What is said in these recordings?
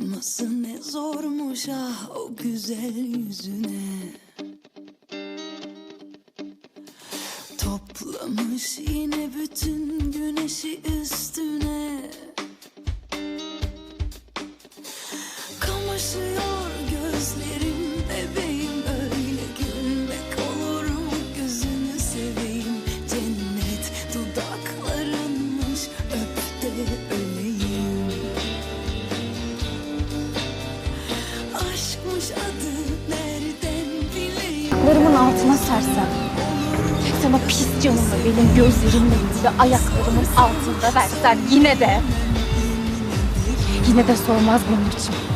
Bakması ne zormuş ah o güzel yüzüne. Toplamış yine bütün güneşi üstüne altına sersem. Sana pis canımı benim gözlerimin önünde ayaklarımın altında versen yine de. Yine de sormaz benim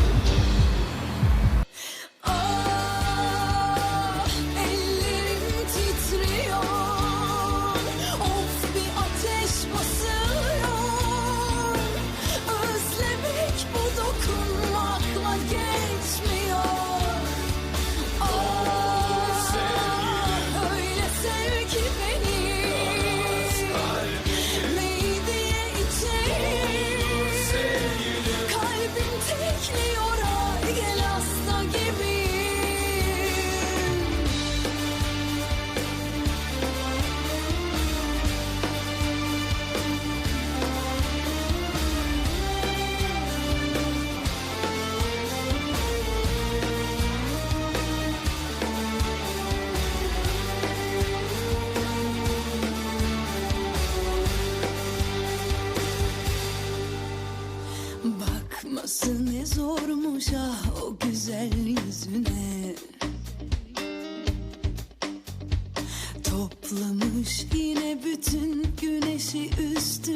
ne zormuş ah o güzel yüzüne. Toplamış yine bütün güneşi üstüne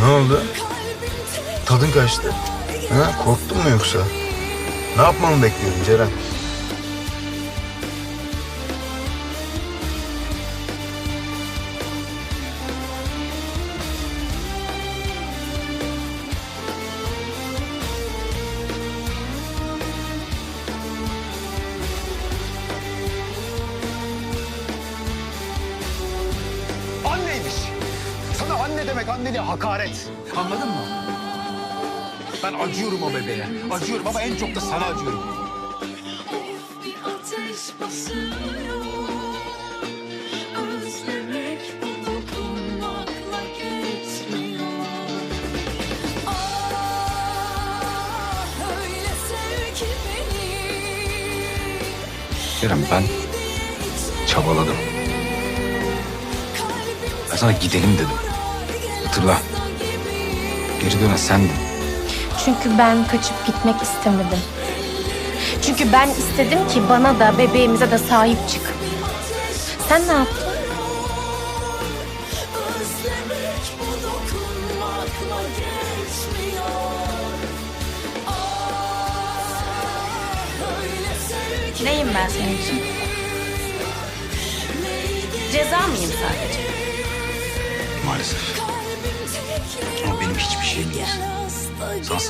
Ne oldu? Tadın kaçtı. Ha, korktun mu yoksa? Ne yapmamı bekliyorsun Ceren? Demek anneliğe hakaret. Anladın mı? Ben acıyorum o bebeğe. Acıyorum ama en çok da sana acıyorum. Ah Kerem ben çabaladım. Ben sana gidelim dedim. Hatırla. Geri dönen sendin. Çünkü ben kaçıp gitmek istemedim. Çünkü ben istedim ki bana da bebeğimize de sahip çık. Sen ne yaptın? Neyim ben senin için? Ceza mıyım sadece? Maalesef. Ama benim hiçbir şeyim hasta Sana